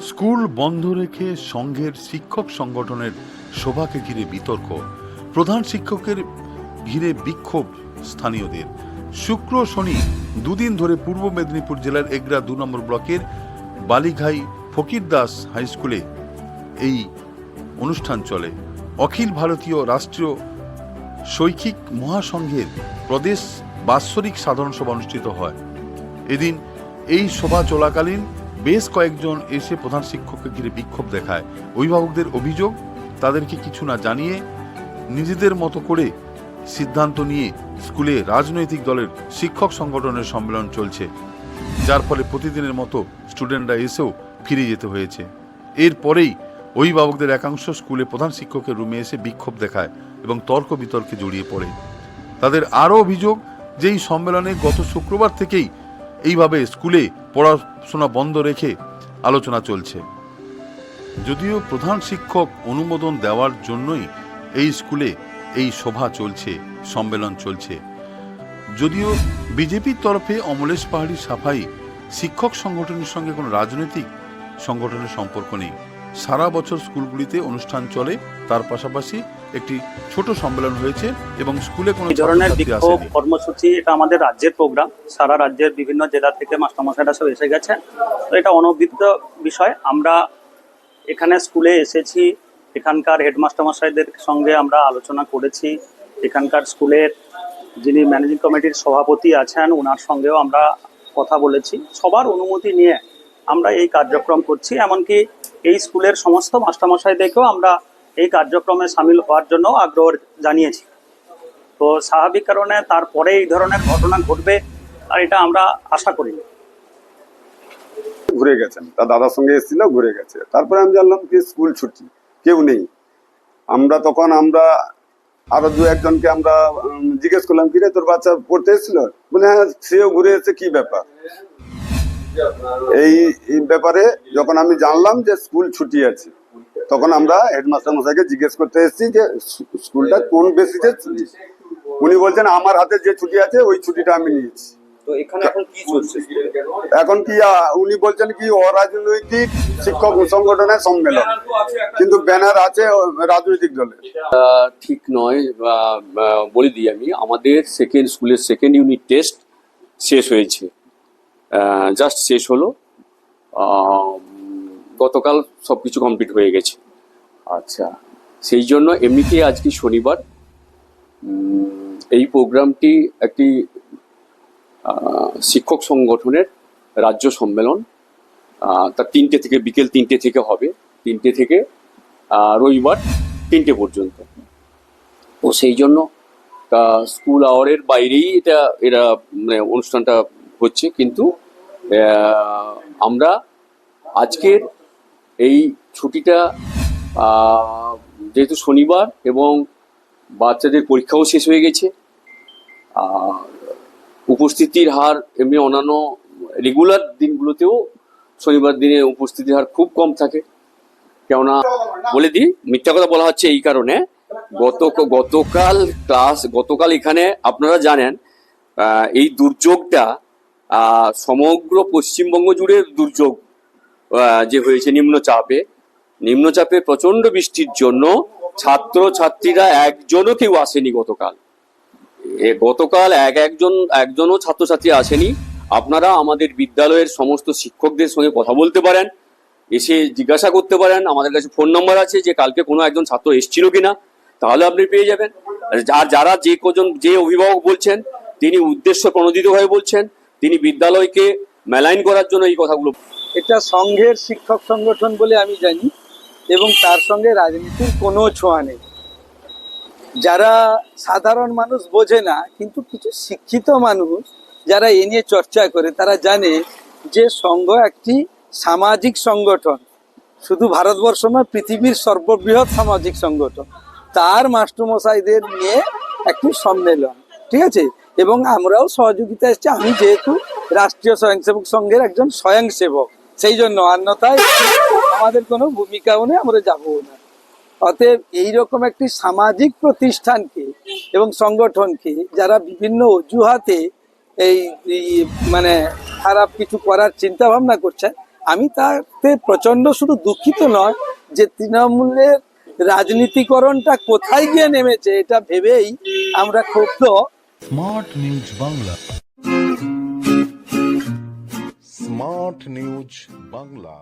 School বন্ধ রেখে সংঘের শিক্ষক সংগঠনের সভাকে ঘিরে বিতর্ক। প্রধান শিক্ষকের ঘিরে বিক্ষোভ স্থানীয়দের। শুক্র শনি, দুদিন ধরে পূর্ব মেদিনীপুর জেলার এগরা দু নম্বর ব্লকের বালিঘাই ফকির দাস হাই স্কুলে এই অনুষ্ঠান চলে। অখিল ভারতীয় রাষ্ট্রীয় শৈক্ষিক মহাসংঘের প্রদেশ বাৎসরিক সাধারণ সভা অনুষ্ঠিত হয়। এদিন এই সভা চলাকালীন বেশ কয়েকজন এসে প্রধান শিক্ষককে ঘিরে বিক্ষোভ দেখায়। অভিভাবকদের অভিযোগ, তাদেরকে কিছু না জানিয়ে নিজেদের মতো করে সিদ্ধান্ত নিয়ে স্কুলে রাজনৈতিক দলের শিক্ষক সংগঠনের সম্মেলন চলছে, যার ফলে প্রতিদিনের মতো স্টুডেন্টরা এসেও ফিরে যেতে হয়েছে। এরপরেই অভিভাবকদের একাংশ স্কুলে প্রধান শিক্ষকের রুমে এসে বিক্ষোভ দেখায় এবং তর্ক বিতর্কে জড়িয়ে পড়ে। তাদের আরও অভিযোগ যে এই সম্মেলনে গত শুক্রবার থেকেই এইভাবে স্কুলে পড়াশোনা বন্ধ রেখে আলোচনা চলছে। যদিও প্রধান শিক্ষক অনুমোদন দেওয়ার জন্যই এই স্কুলে এই সভা চলছে, সম্মেলন চলছে। যদিও বিজেপির তরফে অমলেশ পাহাড়ি সাফাই, শিক্ষক সংগঠনের সঙ্গে কোনো রাজনৈতিক সংগঠনের সম্পর্ক নেই। সারা বছর স্কুলগুলিতে অনুষ্ঠান চলে, তার পাশাপাশি একটি ছোট সম্মেলন হয়েছে এবং স্কুলে কোনো ধরনের বিক্ষোভ কর্মসূচি এটা আমাদের রাজ্যের প্রোগ্রাম সারা রাজ্যের বিভিন্ন জেলা থেকে মাস্টারমশাইরা সব এসে গেছে। তো এটা অনভিজ্ঞ বিষয়। আমরা এখানে স্কুলে এসেছি। এখানকার হেডমাস্টারমশাইদের সঙ্গে আমরা আলোচনা করেছি। এখানকার স্কুলের যিনি ম্যানেজিং কমিটির সভাপতি আছেন ওনার সঙ্গেও আমরা কথা বলেছি। সবার অনুমতি নিয়ে আমরা এই কার্যক্রম করছি। এমনকি এই স্কুলের সমস্ত মাস্টারমশাইদেরকেও আমরা এই কার্যক্রমে সামিল হওয়ার জন্য আগ্রহ জানিয়েছি। তো স্বাভাবিক কারণে তারপরে এই ধরনের ঘটনা ঘটবে, আর এটা আমরা আশা করি ঘুরে গেছেন। তার দাদার সঙ্গে এসেছিল, ঘুরে গেছে। তারপরে আমি জানলাম কি স্কুল ছুটি, কেউ নেই। আমরা তখন আমরা আরও দু একজনকে আমরা জিজ্ঞেস করলাম, কি রে তোর বাচ্চা পড়তে এসেছিল? বলে হ্যাঁ সেও ঘুরে এসেছে, কি ব্যাপার? এই ব্যাপারে যখন আমি জানলাম যে স্কুল ছুটি আছে তখন আমরা হেডমাস্টার মশাইকে জিজ্ঞেস করতে এসেছি যে স্কুলটা কোন বেসিসে ছুটি উনি বলছেন আমার হাতে যে ছুটি আছে ওই ছুটিটা আমি নিয়েছি। তো এখানে এখন কি উনি বলছেন কি অরাজনৈতিক শিক্ষক সংগঠনের সম্মেলন। কিন্তু ব্যানার আছে রাজনৈতিক দলের। আহ, ঠিক নয় বলে দিই আমি। আমাদের সেকেন্ড স্কুলের সেকেন্ড ইউনিট টেস্ট শেষ হয়েছে। জাস্ট শেষ হলো। গতকাল সব কিছু কমপ্লিট হয়ে গেছে। আচ্ছা। সেই জন্য এমনিতে আজকে শনিবার এই প্রোগ্রামটি একটি শিক্ষক সংগঠনের রাজ্য সম্মেলন আহ, তা তিনটে থেকে বিকেল তিনটে থেকে হবে। তিনটে থেকে রবিবার তিনটে পর্যন্ত। তো সেই জন্য তা স্কুল আওয়ারের বাইরেই এটা এরা মানে অনুষ্ঠানটা হচ্ছে। কিন্তু আমরা আজকের এই ছুটিটা যেহেতু শনিবার এবং বাচ্চাদের পরীক্ষাও শেষ হয়ে গেছে উপস্থিতির হার এমনি অন্যান্য রেগুলার দিনগুলোতেও শনিবার দিনে উপস্থিতির হার খুব কম থাকে। কেননা, বলে দিই, মিথ্যা কথা বলা হচ্ছে এই কারণে, গত, গতকাল ক্লাস, গতকাল এখানে আপনারা জানেন এই দুর্যোগটা সমগ্র পশ্চিমবঙ্গ জুড়ে দুর্যোগ। যে হয়েছে নিম্নচাপে। নিম্নচাপে প্রচণ্ড বৃষ্টির জন্য ছাত্র ছাত্রীরা একজনও কেউ আসেনি গতকাল। গতকাল এক একজন, একজনও ছাত্রছাত্রী আসেনি। আপনারা আমাদের বিদ্যালয়ের সমস্ত শিক্ষকদের সঙ্গে কথা বলতে পারেন, এসে জিজ্ঞাসা করতে পারেন। আমাদের কাছে ফোন নাম্বার আছে যে কালকে কোনো একজন ছাত্র এসেছিল কিনা, তাহলে আপনি পেয়ে যাবেন। আর যারা যে কজন, যে অভিভাবক বলছেন, তিনি উদ্দেশ্য প্রণোদিতভাবে বলছেন, তিনি বিদ্যালয়কে মেলাইন করার জন্য এই কথাগুলো এটা সংঘের শিক্ষক সংগঠন বলে আমি জানি, এবং তার সঙ্গে রাজনীতির কোনো ছোঁয়া নেই। যারা সাধারণ মানুষ বোঝে না, কিন্তু কিছু শিক্ষিত মানুষ যারা এ নিয়ে চর্চা করে, তারা জানে যে সংঘ একটি সামাজিক সংগঠন। শুধু ভারতবর্ষ নয়, পৃথিবীর সর্ববৃহৎ সামাজিক সংগঠন। তার মাস্টারমশাইদের নিয়ে একটি সম্মেলন, ঠিক আছে? এবং আমরাও সহযোগিতা এসেছি। আমি যেহেতু রাষ্ট্রীয় স্বয়ংসেবক সংঘের একজন স্বয়ংসেবক। সেই জন্য অন্যথায় আমাদের কোনো ভূমিকাও নেই, আমরা যাব না। অতএব এইরকম একটি সামাজিক প্রতিষ্ঠানকে এবং সংগঠনকে যারা বিভিন্ন অজুহাতে এই মানে খারাপ কিছু করার চিন্তা ভাবনা করছে, আমি তাতে প্রচণ্ড শুধু দুঃখিত নয় যে তৃণমূলের রাজনীতিকরণটা কোথায় গিয়ে নেমেছে, এটা ভেবেই আমরা ক্ষুব্ধ। Smart news Bangla smart news Bangla